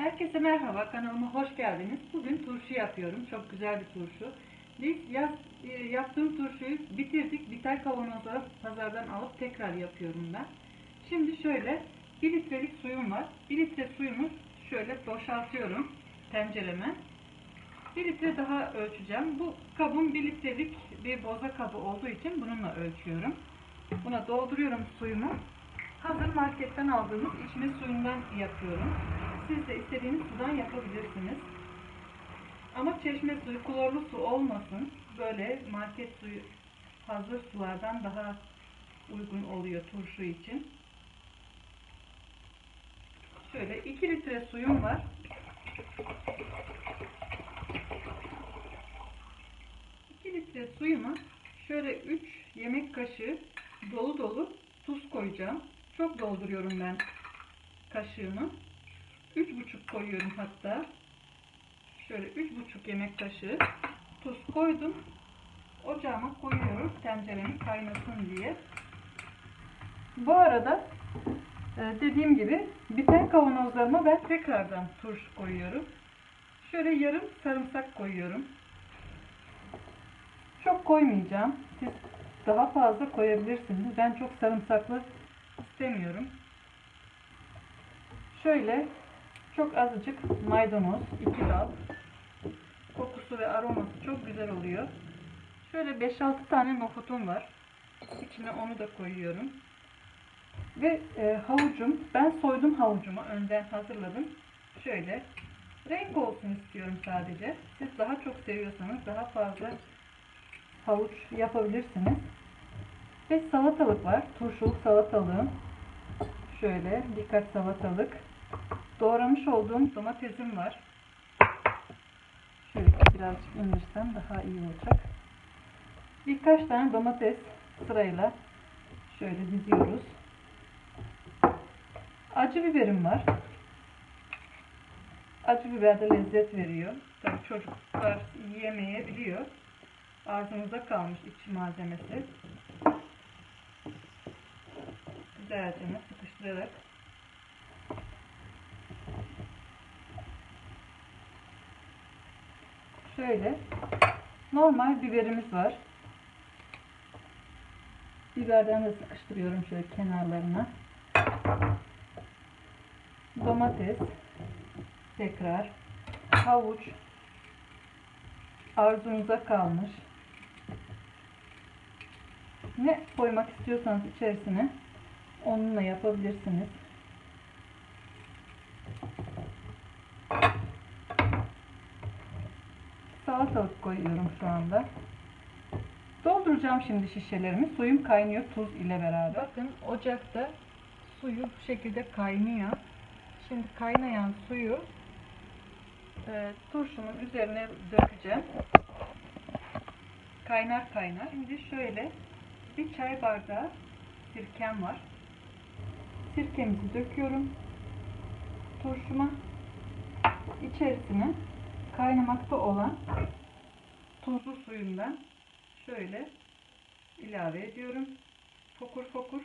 Herkese merhaba, kanalıma hoş geldiniz. Bugün turşu yapıyorum, çok güzel bir turşu. Biz yaz, e, yaptığım turşuyu bitirdik, biter kavanozlara pazardan alıp tekrar yapıyorum ben. Şimdi şöyle, 1 litrelik suyum var. 1 litre suyumu şöyle boşaltıyorum tencereme. 1 litre daha ölçeceğim. Bu kabım 1 litrelik bir boza kabı olduğu için bununla ölçüyorum. Buna dolduruyorum suyumu. Hazır marketten aldığımız içme suyundan yapıyorum. Siz de istediğiniz sudan yapabilirsiniz. Ama çeşme suyu, klorlu su olmasın. Böyle market suyu hazır sulardan daha uygun oluyor turşu için. Şöyle 2 litre suyum var. Litre suyuma şöyle 3 yemek kaşığı dolu dolu tuz koyacağım. Çok dolduruyorum ben kaşığımı. Üç buçuk koyuyorum hatta. Şöyle üç buçuk yemek kaşığı tuz koydum. Ocağıma koyuyorum tenceremi kaynasın diye. Bu arada e, dediğim gibi biten kavanozlarıma ben tekrardan turşu koyuyorum. Şöyle yarım sarımsak koyuyorum. Çok koymayacağım. Siz daha fazla koyabilirsiniz. Ben çok sarımsaklı istemiyorum. Şöyle çok azıcık maydanoz, iki dal. Kokusu ve aroması çok güzel oluyor. Şöyle 5-6 tane nohutum var. İçine onu da koyuyorum. Ve e, havucum, ben soydum havucumu, önden hazırladım. Şöyle renk olsun istiyorum sadece. Siz daha çok seviyorsanız daha fazla havuç yapabilirsiniz. Ve salatalık var. Turşuluk salatalığım. Şöyle birkaç salatalık. Doğramış olduğum domatesim var. Şöyle birazcık indirsem daha iyi olacak. Birkaç tane domates sırayla şöyle diziyoruz. Acı biberim var. Acı biber de lezzet veriyor. Tabii çocuklar yiyemeyebiliyor. Ağzımızda kalmış iç malzemesi. Güzelce sıkıştırarak şöyle normal biberimiz var. Biberden de sıkıştırıyorum şöyle kenarlarına. Domates tekrar havuç arzunuza kalmış. Ne koymak istiyorsanız içerisine onunla yapabilirsiniz. Salatalık koyuyorum şu anda. Dolduracağım şimdi şişelerimi. Suyum kaynıyor tuz ile beraber. Bakın ocakta suyu bu şekilde kaynıyor. Şimdi kaynayan suyu e, turşumun üzerine dökeceğim. Kaynar kaynar. Şimdi şöyle bir çay bardağı sirkem var. Sirkemizi döküyorum. Turşuma içerisine kaynamakta olan tuzlu suyundan şöyle ilave ediyorum. Fokur fokur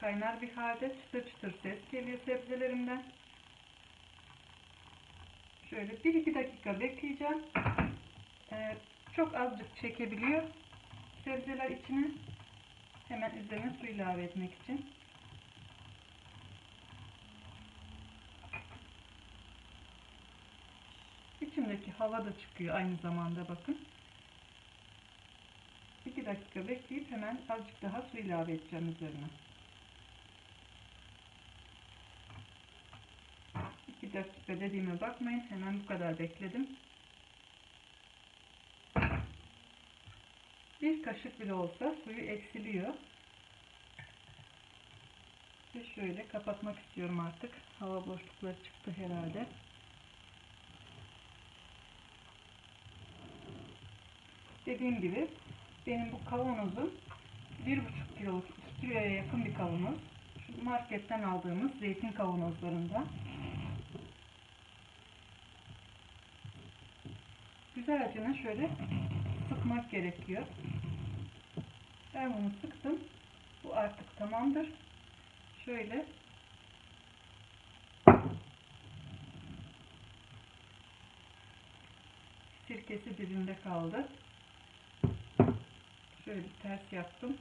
kaynar bir halde çıtır çıtır ses geliyor sebzelerimden. Şöyle 1-2 dakika bekleyeceğim. Ee, çok azıcık çekebiliyor sebzeler içine. Hemen üzerine su ilave etmek için. İçindeki hava da çıkıyor aynı zamanda bakın. 2 dakika bekleyip hemen azıcık daha su ilave edeceğim üzerine. 2 dakika dediğime bakmayın. Hemen bu kadar bekledim. Bir kaşık bile olsa suyu eksiliyor. Ve şöyle kapatmak istiyorum artık. Hava boşlukları çıktı herhalde. Dediğim gibi benim bu kavanozum 1,5 kiloluk 2 kiloya yakın bir kavanoz. Şu marketten aldığımız zeytin kavanozlarında. Güzelce şöyle sıkmak gerekiyor. Ben bunu sıktım. Bu artık tamamdır. Şöyle sirkesi dibinde kaldı. Şöyle bir ters yaptım.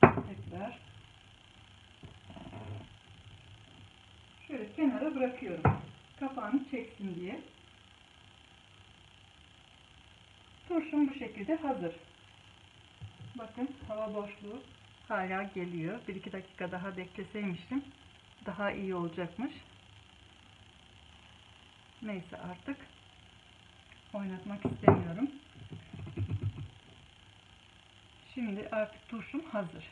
Tekrar. Şöyle kenara bırakıyorum. Kapağını çeksin diye. Turşum bu şekilde hazır. Bakın hava boşluğu hala geliyor. 1-2 dakika daha bekleseymişim daha iyi olacakmış. Neyse artık oynatmak istemiyorum. Şimdi artık turşum hazır.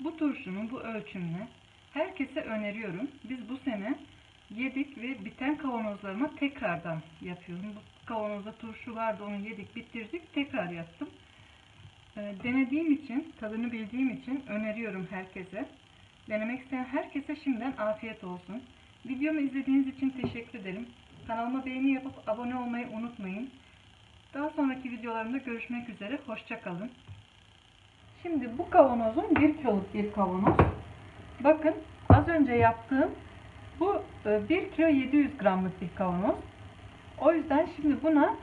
Bu turşunun bu ölçümle herkese öneriyorum. Biz bu sene yedik ve biten kavanozlarıma tekrardan yapıyorum. Bu kavanozda turşu vardı onu yedik bitirdik tekrar yaptım. Ee, denediğim için, tadını bildiğim için öneriyorum herkese. Denemek isteyen herkese şimdiden afiyet olsun. Videomu izlediğiniz için teşekkür ederim. Kanalıma beğeni yapıp abone olmayı unutmayın. Daha sonraki videolarımda görüşmek üzere. Hoşçakalın. Şimdi bu kavanozum 1 kiloluk bir kavanoz. Bakın az önce yaptığım bu e, 1 kilo 700 gramlık bir kavanoz. O yüzden şimdi buna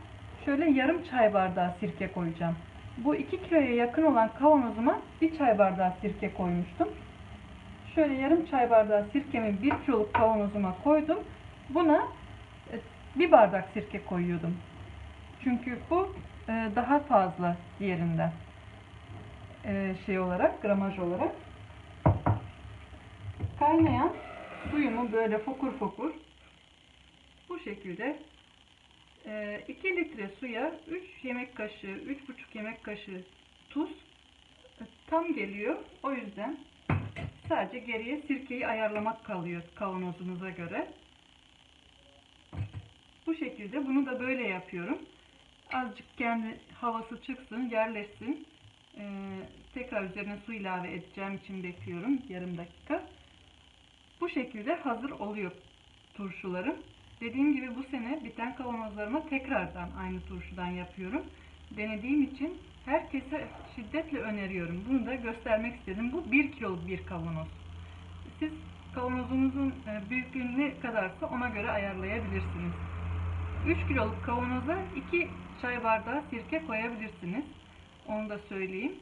şöyle yarım çay bardağı sirke koyacağım. Bu 2 kiloya yakın olan kavanozuma bir çay bardağı sirke koymuştum. Şöyle yarım çay bardağı sirkemi 1 kiloluk kavanozuma koydum. Buna e, bir bardak sirke koyuyordum. Çünkü bu e, daha fazla diğerinden e, şey olarak, gramaj olarak. Kaynayan suyumu böyle fokur fokur bu şekilde 2 litre suya 3 yemek kaşığı, 3,5 yemek kaşığı tuz e, tam geliyor. O yüzden sadece geriye sirkeyi ayarlamak kalıyor kavanozunuza göre. Bu şekilde bunu da böyle yapıyorum. Azıcık kendi havası çıksın, yerleşsin. Ee, tekrar üzerine su ilave edeceğim için bekliyorum yarım dakika. Bu şekilde hazır oluyor turşularım. Dediğim gibi bu sene biten kavanozlarıma tekrardan aynı turşudan yapıyorum. Denediğim için herkese şiddetle öneriyorum. Bunu da göstermek istedim. Bu 1 kiloluk bir kavanoz. Siz kavanozunuzun e, büyüklüğü ne kadarsa ona göre ayarlayabilirsiniz. 3 kiloluk kavanoza 2 çay bardağı sirke koyabilirsiniz. Onu da söyleyeyim.